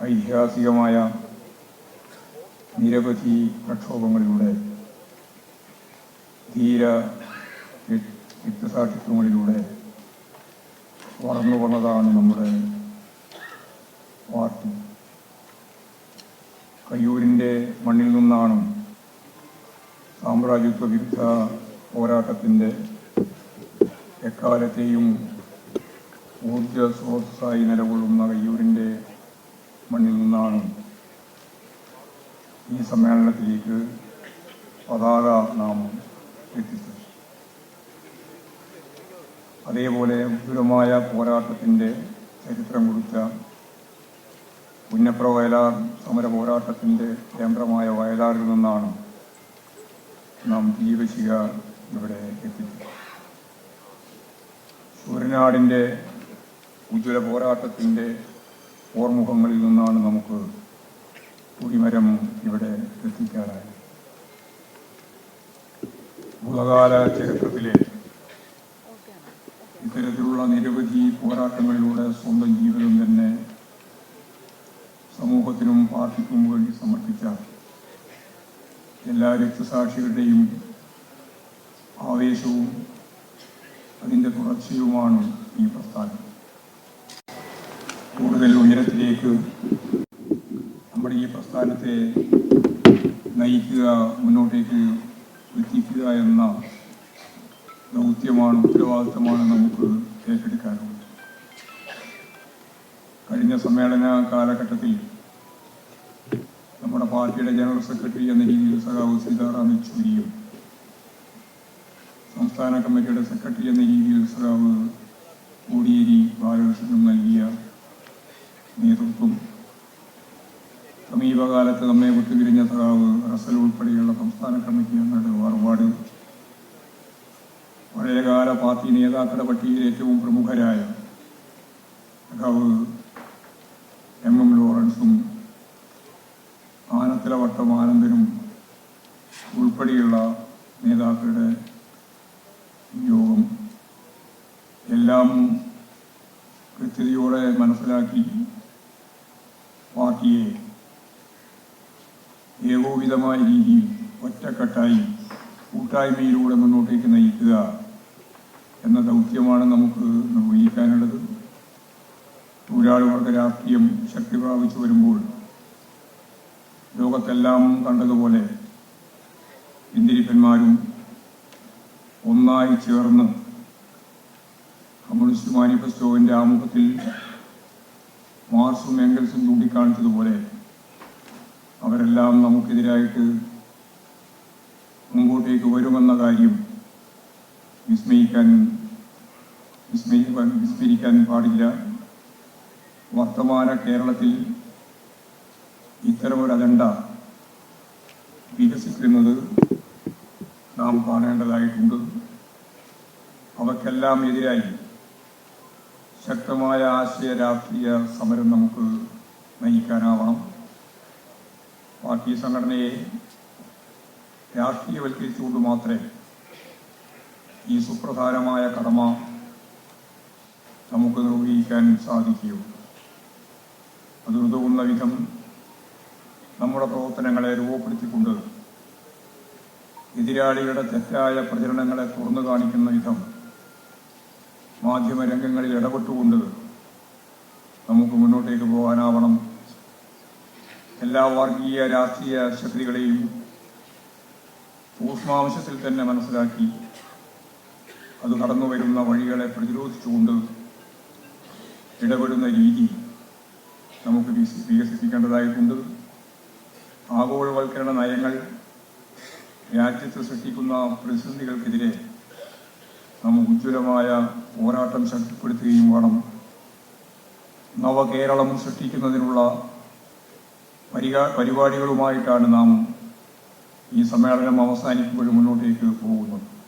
ഐതിഹാസികമായ നിരവധി പ്രക്ഷോഭങ്ങളിലൂടെ ധീര യുക്തസാക്ഷിത്വങ്ങളിലൂടെ വളർന്നു വന്നതാണ് നമ്മുടെ പാർട്ടി കയ്യൂരിന്റെ മണ്ണിൽ നിന്നാണ് സാമ്രാജ്യത്വ വിരുദ്ധ പോരാട്ടത്തിന്റെ എക്കാലത്തെയും ഊർജ സ്രോതസ്സായി നിലകൊള്ളുന്ന കയ്യൂരിന്റെ മണ്ണിൽ നിന്നാണ് ഈ സമ്മേളനത്തിലേക്ക് പതാക നാം എത്തിച്ചത്. അതേപോലെ ഉഗ്രമായ പോരാട്ടത്തിന്റെ ചരിത്രം കുറിച്ച പുന്നപ്ര വയലാർ സമര പോരാട്ടത്തിന്റെ കേന്ദ്രമായ വയലാറിൽ നിന്നാണ് നാം ദീപശിക ഇവിടെ എത്തിച്ചത്. സൂര്യനാടിന്റെ ഉജ്ജ്വല പോരാട്ടത്തിന്റെ ഓർമുഖങ്ങളിൽ നിന്നാണ് നമുക്ക് കുടിമരം ഇവിടെ എത്തിക്കാനായത് ഭൂതകാല ചരിത്രത്തിലെ ഇത്തരത്തിലുള്ള നിരവധി പോരാട്ടങ്ങളിലൂടെ സ്വന്തം ജീവിതം തന്നെ സമൂഹത്തിനും പാർട്ടിക്കും വേണ്ടി സമർപ്പിച്ച എല്ലാ രക്തസാക്ഷികളുടെയും ആവേശവും അതിന്റെ തുടർച്ചയുമാണ് ഈ പ്രസ്ഥാനം. കൂടുതൽ ഉയരത്തിലേക്ക് നമ്മുടെ ഈ പ്രസ്ഥാനത്തെ നയിക്കുക മുന്നോട്ടേക്ക് എത്തിക്കുക എന്ന ദൗത്യമാണ് ഉത്തരവാദിത്തമാണ് നമുക്ക് ഏറ്റെടുക്കാനുള്ളത്. കഴിഞ്ഞ സമ്മേളന കാലഘട്ടത്തിൽ നമ്മുടെ പാർട്ടിയുടെ ജനറൽ സെക്രട്ടറി എന്ന രീതിയിൽ സഖാവ് സീതാറാം യെച്ചൂരിയും സംസ്ഥാന കമ്മിറ്റിയുടെ സെക്രട്ടറി എന്ന രീതിയിൽ സഖാവ് കോടിയേരി ബാലകൃഷ്ണനും നൽകിയ നേതൃത്വം സമീപകാലത്ത് നമ്മെ വിട്ടുപിരിഞ്ഞ സഖാവ് റസൽ ഉൾപ്പെടെയുള്ള സംസ്ഥാന കമ്മിറ്റി അംഗങ്ങളുടെ വേർപാട് പഴയകാല പാർട്ടി നേതാക്കളുടെ പട്ടികയിൽ ഏറ്റവും പ്രമുഖരായ സഖാവ് എം എം ലോറൻസും ആനത്തിലവട്ടം ആനന്ദനും ഉൾപ്പെടെയുള്ള നേതാക്കളുടെ യോഗം. എല്ലാം കൃത്യതയോടെ മനസ്സിലാക്കി പാർട്ടിയെ ഏകോപിതമായ രീതിയിൽ ഒറ്റക്കെട്ടായി കൂട്ടായ്മയിലൂടെ മുന്നോട്ടേക്ക് നയിക്കുക എന്ന ദൗത്യമാണ് നമുക്ക് നിർവഹിക്കാനുള്ളത്. തൊഴിലാളികൾക്ക് രാഷ്ട്രീയം ശക്തി പ്രാപിച്ചു വരുമ്പോൾ ലോകത്തെല്ലാം കണ്ടതുപോലെ പിന്തിരിപ്പന്മാരും ഒന്നായി ചേർന്ന് കമ്മ്യൂണിസ്റ്റ് മാനിഫെസ്റ്റോവിന്റെ ആമുഖത്തിൽ മാർസും എംഗൽസും ചൂണ്ടിക്കാണിച്ചതുപോലെ അവരെല്ലാം നമുക്കെതിരായിട്ട് മുമ്പോട്ടേക്ക് വരുമെന്ന കാര്യം വിസ്മയിക്കാൻ വിസ്മയിക്കാൻ വിസ്മരിക്കാൻ പാടില്ല. വർത്തമാന കേരളത്തിൽ ഇത്തരമൊരു അജണ്ട വികസിക്കുന്നത് നാം കാണേണ്ടതായിട്ടുണ്ട്. അവക്കെല്ലാം എതിരായി. ശക്തമായ ആശയ രാഷ്ട്രീയ സമരം നമുക്ക് നയിക്കാനാവണം പാർട്ടി സംഘടനയെ രാഷ്ട്രീയവൽക്കരിച്ചുകൊണ്ട് മാത്രമേ ഈ സുപ്രധാനമായ കടമ നമുക്ക് നിർവഹിക്കാൻ സാധിക്കുകയുള്ളൂ. അത് വിധം നമ്മുടെ പ്രവർത്തനങ്ങളെ രൂപപ്പെടുത്തിക്കൊണ്ട് എതിരാളികളുടെ തെറ്റായ പ്രചരണങ്ങളെ തുറന്നു കാണിക്കുന്ന വിധം മാധ്യമരംഗങ്ങളിൽ ഇടപെട്ടുകൊണ്ട് നമുക്ക് മുന്നോട്ടേക്ക് പോകാനാവണം. എല്ലാ വർഗീയ രാഷ്ട്രീയ ശക്തികളെയും സൂക്ഷ്മാംശത്തിൽ തന്നെ മനസ്സിലാക്കി അത് കടന്നു വരുന്ന വഴികളെ പ്രതിരോധിച്ചുകൊണ്ട് ഇടപെടുന്ന രീതി നമുക്ക് വികസി- വികസിപ്പിക്കേണ്ടതായിട്ടുണ്ട്. ആഗോളവൽക്കരണ നയങ്ങൾ രാജ്യത്ത് സൃഷ്ടിക്കുന്ന പ്രതിസന്ധികൾക്കെതിരെ നമുക്ക് ഉജ്ജ്വലമായ പോരാട്ടം ശക്തിപ്പെടുത്തുകയും വേണം. നവകേരളം സൃഷ്ടിക്കുന്നതിനുള്ള പരിഹാ പരിപാടികളുമായിട്ടാണ് നാം ഈ സമ്മേളനം അവസാനിക്കുമ്പോൾ മുന്നോട്ടേക്ക് പോകുന്നത്.